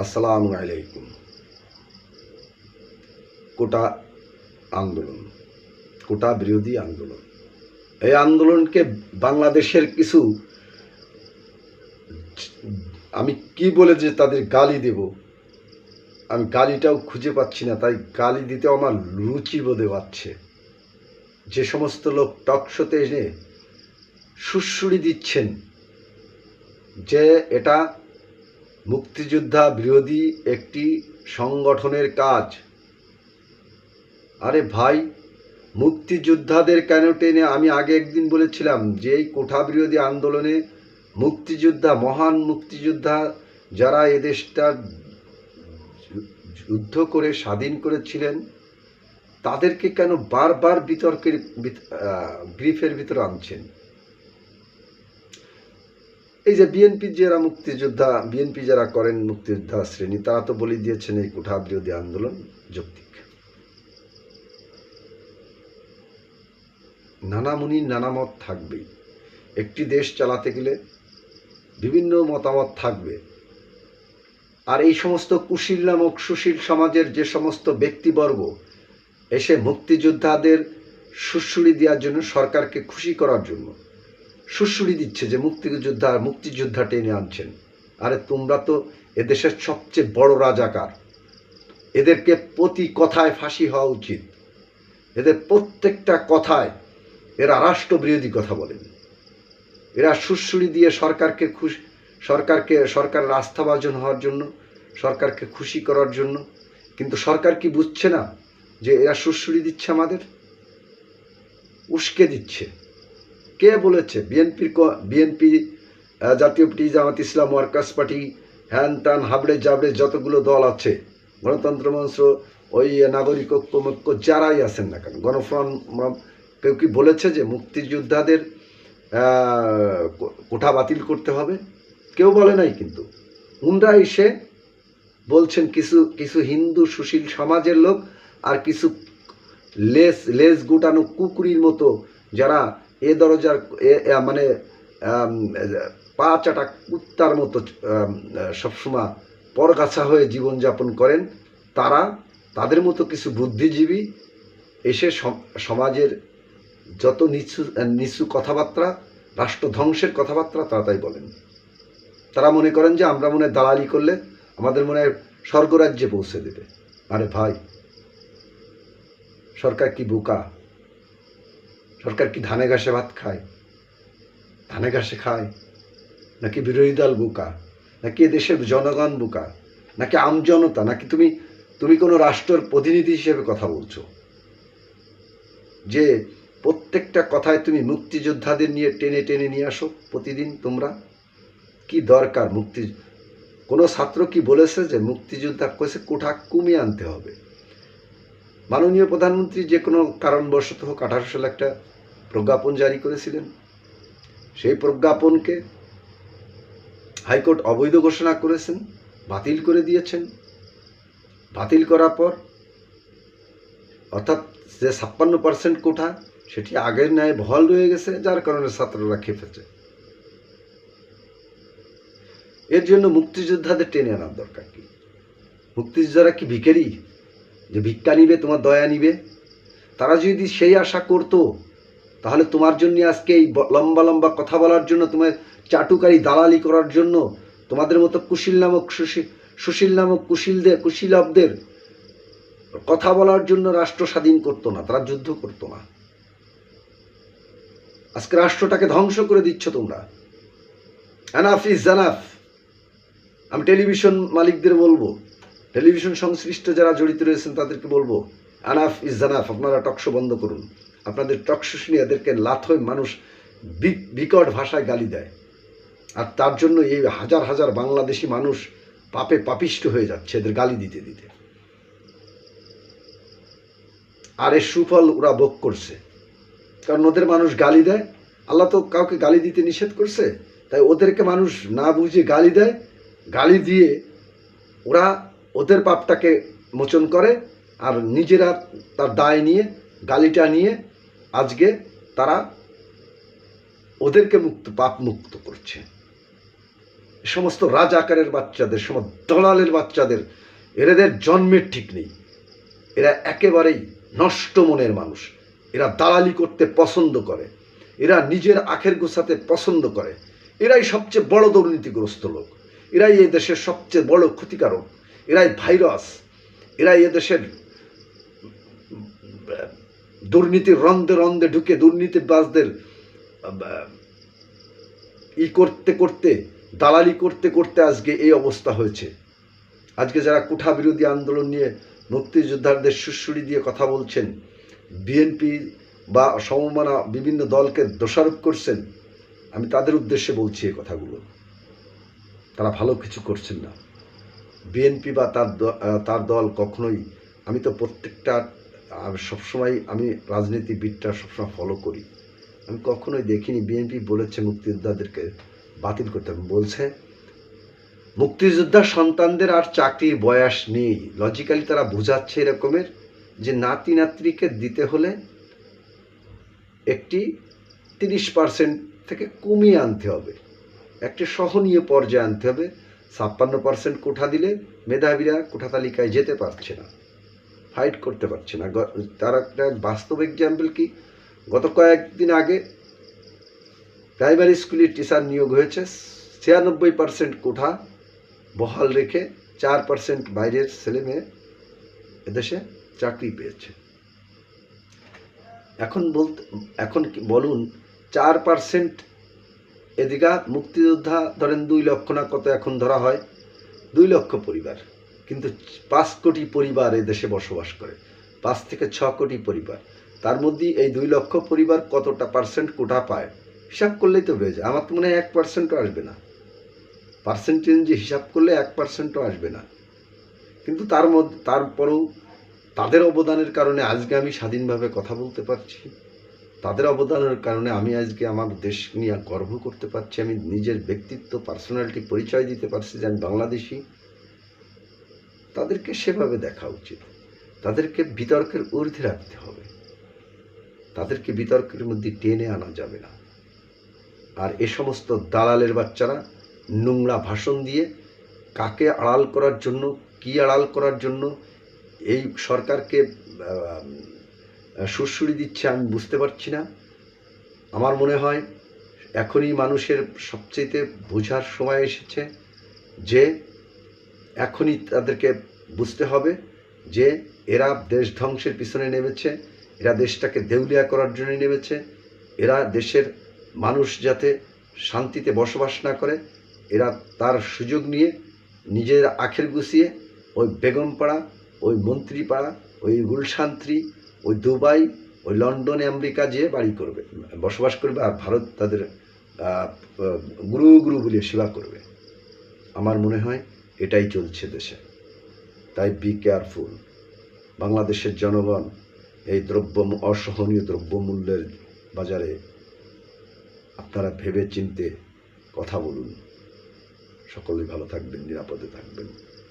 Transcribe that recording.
আসসালামু আলাইকুম। কোটা আন্দোলন, কোটা বিরোধী আন্দোলন। এই আন্দোলনকে বাংলাদেশের কিছু, আমি কি বলে যে তাদের গালি দেব? আমি গালিটাও খুঁজে পাচ্ছি না, তাই গালি দিতে আমার রুচি বোধে পাচ্ছে। যে সমস্ত লোক টকশোতে এনে সুশ্রুড়ি দিচ্ছেন, যে এটা মুক্তিযোদ্ধা বিরোধী একটি সংগঠনের কাজ। আরে ভাই, মুক্তিযোদ্ধাদের কেন টেনে আমি আগে একদিন বলেছিলাম যে এই কোঠা বিরোধী আন্দোলনে মুক্তিযোদ্ধা, মহান মুক্তিযোদ্ধা যারা এদেশটা যুদ্ধ করে, স্বাধীন করেছিলেন, তাদেরকে কেন বারবার বিতর্কের গ্রিফের ভিতরে আনছেন? এই যে বিএনপি যারা মুক্তিযোদ্ধা, বিএনপি যারা করেন মুক্তিযোদ্ধা শ্রেণি, তারা তো বলে দিয়েছেন এই কোঠা বিরোধী আন্দোলন যৌক্তিক। নানা মুনি নানা মত থাকবেই একটি দেশ চালাতে গেলে বিভিন্ন মতামত থাকবে। আর এই সমস্ত কুশীল নামক সুশীল সমাজের যে সমস্ত ব্যক্তিবর্গ এসে মুক্তিযোদ্ধাদের সুশ্রুড়ি দেওয়ার জন্য সরকারকে খুশি করার জন্য সুশ্রুড়ি দিচ্ছে যে মুক্তিযোদ্ধা মুক্তিযোদ্ধা টেনে আনছেন। আরে তোমরা তো এদেশের সবচেয়ে বড় রাজাকার। এদেরকে প্রতি কথায় ফাঁসি হওয়া উচিত। এদের প্রত্যেকটা কথায় এরা রাষ্ট্রবিরোধী কথা বলেন। এরা সুশ্রুড়ি দিয়ে সরকারকে খুশ সরকারকে সরকারের আস্থাভাজন হওয়ার জন্য, সরকারকে খুশি করার জন্য। কিন্তু সরকার কি বুঝছে না যে এরা সুশ্রুড়ি দিচ্ছে আমাদের? উস্কে দিচ্ছে। কে বলেছে? বিএনপির BNP Jatiya party, Jamaat Islam, workers party, হ্যান ত্যান, হাবড়ে জাবড়ে যতগুলো দল আছে, গণতন্ত্র মঞ্চ, ওই নাগরিক ঐক্যমৈক্য যারাই আছেন না কেন, গণফ্রন্ট কেউ কি বলেছে যে মুক্তিযোদ্ধাদের কোঠা বাতিল করতে হবে? কেউ বলে নাই কিন্তু। উনরা এসে বলছেন কিছু কিছু হিন্দু সুশীল সমাজের লোক আর কিছু লেস লেস গুটানো কুকুরির মতো যারা এ দরজার মানে পা চাটা কুত্তার মতো সবসময় পরগাছা হয়ে জীবনযাপন করেন। তারা তাদের মতো কিছু বুদ্ধিজীবী এসে সমাজের যত নিচু নিচু কথাবার্তা, রাষ্ট্র ধ্বংসের কথাবার্তা, তারা তাই বলেন। তারা মনে করেন যে আমরা মনে দালালি করলে আমাদের মনে স্বর্গরাজ্যে পৌঁছে দেবে। আরে ভাই, সরকার কি বোকা? সরকার কি ধানে ঘাসে ভাত খায়? ধানে ঘাসে খায়? নাকি বিরোধী দল বোকা? নাকি দেশের জনগণ বোকা? নাকি আমজনতা নাকি তুমি তুমি কোনো রাষ্ট্রের প্রতিনিধি হিসেবে কথা বলছো? যে প্রত্যেকটা কথায় তুমি মুক্তিযোদ্ধাদের নিয়ে টেনে টেনে নিয়ে আসো প্রতিদিন তোমরা? কি দরকার মুক্তি? কোনো ছাত্র কি বলেছে যে মুক্তিযোদ্ধা কইছে কোঠা কমিয়ে আনতে হবে? মাননীয় প্রধানমন্ত্রী যে কোনো কারণবশত হোক আঠারো সালে একটা প্রজ্ঞাপন জারি করেছিলেন। সেই প্রজ্ঞাপনকে হাইকোর্ট অবৈধ ঘোষণা করেছেন, বাতিল করে দিয়েছেন। বাতিল করার পর, অর্থাৎ যে ছাপ্পান্ন পার্সেন্ট কোঠা, সেটি আগের ন্যায় বহাল রয়ে গেছে, যার কারণে ছাত্ররা খেপেছে। এর জন্য মুক্তিযোদ্ধাদের টেনে আনার দরকার কি? মুক্তিযোদ্ধারা কি ভিখারি? যে ভিক্ষা নিবে, তোমার দয়া নিবে? তারা যদি সেই আশা করতো তাহলে তোমার জন্য আজকে এই লম্বা লম্বা কথা বলার জন্য, তোমার চাটুকারি দালালি করার জন্য, তোমাদের মতো কুশীল নামক সুশীল নামক কুশীলদের, কুশীলবদের কথা বলার জন্য রাষ্ট্র স্বাধীন করতো না, তারা যুদ্ধ করতো না। আজকে রাষ্ট্রটাকে ধ্বংস করে দিচ্ছ তোমরা। অ্যানাফ ইজ জানাফ আমি টেলিভিশন মালিকদের বলব, টেলিভিশন সংশ্লিষ্ট যারা জড়িত রয়েছেন তাদেরকে বলব আনাফ ইজ জানাফ আপনারা টকশো বন্ধ করুন। আপনাদের টকশো শুনে এদেরকে লাথ মানুষ বিকট ভাষায় গালি দেয়। আর তার জন্য এই হাজার হাজার বাংলাদেশি মানুষ পাপে পাপিষ্ট হয়ে যাচ্ছে এদের গালি দিতে দিতে। আর এর সুফল ওরা ভোগ করছে। কারণ ওদের মানুষ গালি দেয়। আল্লাহ তো কাউকে গালি দিতে নিষেধ করছে। তাই ওদেরকে মানুষ না বুঝে গালি দেয়। গালি দিয়ে ওরা ওদের পাপটাকে মোচন করে আর নিজেরা তার দায় নিয়ে, গালিটা নিয়ে আজকে তারা ওদেরকে মুক্ত, পাপ মুক্ত করছে। এ সমস্ত রাজাকারের বাচ্চাদের সমস্ত দলালের বাচ্চাদের এদের জন্মের ঠিক নেই। এরা একেবারেই নষ্ট মনের মানুষ। এরা দালালি করতে পছন্দ করে। এরা নিজের আখের গোছাতে পছন্দ করে। এরাই সবচেয়ে বড় দুর্নীতিগ্রস্ত লোক। এরাই এই দেশের সবচেয়ে বড় ক্ষতিকারক। এরাই ভাইরাস। এরাই এ দেশের দুর্নীতির রন্ধে রন্ধে ঢুকে দুর্নীতিবাজদের ই করতে করতে, দালালি করতে করতে আজকে এই অবস্থা হয়েছে। আজকে যারা কুঠা বিরোধী আন্দোলন নিয়ে মুক্তিযোদ্ধাদের সুশ্রুড়ি দিয়ে কথা বলছেন, বিএনপি বা সমমানা বিভিন্ন দলকে দোষারোপ করছেন, আমি তাদের উদ্দেশ্যে বলছি এই কথাগুলো। তারা ভালো কিছু করছেন না। বিএনপি বা তার তার দল কখনোই, আমি তো প্রত্যেকটা আহ, সবসময় আমি রাজনীতিবিদটা সবসময় ফলো করি। আমি কখনোই দেখিনি বিএনপি বলেছে মুক্তিযোদ্ধাদেরকে বাতিল করতে। বলছে মুক্তিযোদ্ধা সন্তানদের আর চাকরির বয়স নেই। লজিক্যালি তারা বোঝাচ্ছে এরকমের যে নাতি নাতনিকে দিতে হলে একটি তিরিশ পার্সেন্ট থেকে কমিয়ে আনতে হবে। একটি সহনীয় পর্যায়ে আনতে হবে। ছাপ্পান্ন পার্সেন্ট কোঠা দিলে মেধাবীরা কোঠা তালিকায় যেতে পারছে না। ফাইট করতে পারছে না। তার একটা বাস্তব এক্সাম্পল কি? গত কয়েকদিন আগে প্রাইমারি স্কুলের টিচার নিয়োগ হয়েছে। ছিয়ানব্বই পার্সেন্ট কোঠা বহাল রেখে চার পার্সেন্ট বাইরের ছেলে মেয়ে এদেশে চাকরি পেয়েছে। এখন বলতে, এখন বলুন, চার পার্সেন্ট এদিকে মুক্তিযোদ্ধা ধরেন দুই লক্ষ না কত এখন ধরা হয়? দুই লক্ষ পরিবার। কিন্তু পাঁচ কোটি পরিবার এই দেশে বসবাস করে। পাঁচ থেকে ছ কোটি পরিবার। তার মধ্যে এই দুই লক্ষ পরিবার কতটা পার্সেন্ট কোটা পায়, হিসাব করলেই তো হয়ে যায়। আমার তো মনে হয় এক পার্সেন্টও আসবে না। পার্সেন্টেজ যে হিসাব করলে এক পার্সেন্টও আসবে না। কিন্তু তার মধ্যে, তারপরেও তাদের অবদানের কারণে আজকে আমি স্বাধীনভাবে কথা বলতে পারছি। তাদের অবদানের কারণে আমি আজকে আমার দেশ নিয়ে গর্ব করতে পারছি। আমি নিজের ব্যক্তিত্ব পার্সোনালিটি পরিচয় দিতে পারছি যে আমি বাংলাদেশি। তাদেরকে সেভাবে দেখা উচিত। তাদেরকে বিতর্কের ঊর্ধ্বে রাখতে হবে। তাদেরকে বিতর্কের মধ্যে টেনে আনা যাবে না। আর এ সমস্ত দালালের বাচ্চারা নোংরা ভাষণ দিয়ে কাকে আড়াল করার জন্য, কি আড়াল করার জন্য এই সরকারকে সুরসুরি দিচ্ছে আমি বুঝতে পারছি না। আমার মনে হয় এখনই মানুষের সবচেয়ে বোঝার সময় এসেছে যে এখনই তাদেরকে বুঝতে হবে যে এরা দেশ ধ্বংসের পিছনে নেমেছে, এরা দেশটাকে দেউলিয়া করার জন্য নেমেছে, এরা দেশের মানুষ যাতে শান্তিতে বসবাস না করে, এরা তার সুযোগ নিয়ে নিজের আখের গুছিয়ে ওই বেগমপাড়া, ওই মন্ত্রীপাড়া, ওই গুলশান্ত্রী, ওই দুবাই, ওই লন্ডনে আমেরিকা যেয়ে বাড়ি করবে, বসবাস করবে আর ভারত তাদের গুরু গুরু বলে সেবা করবে। আমার মনে হয় এটাই চলছে দেশে। তাই বি কেয়ারফুল বাংলাদেশের জনগণ এই দ্রব্য, অসহনীয় দ্রব্যমূল্যের বাজারে আপনারা ভেবে চিনতে কথা বলুন। সকলেই ভালো থাকবেন, নিরাপদে থাকবেন।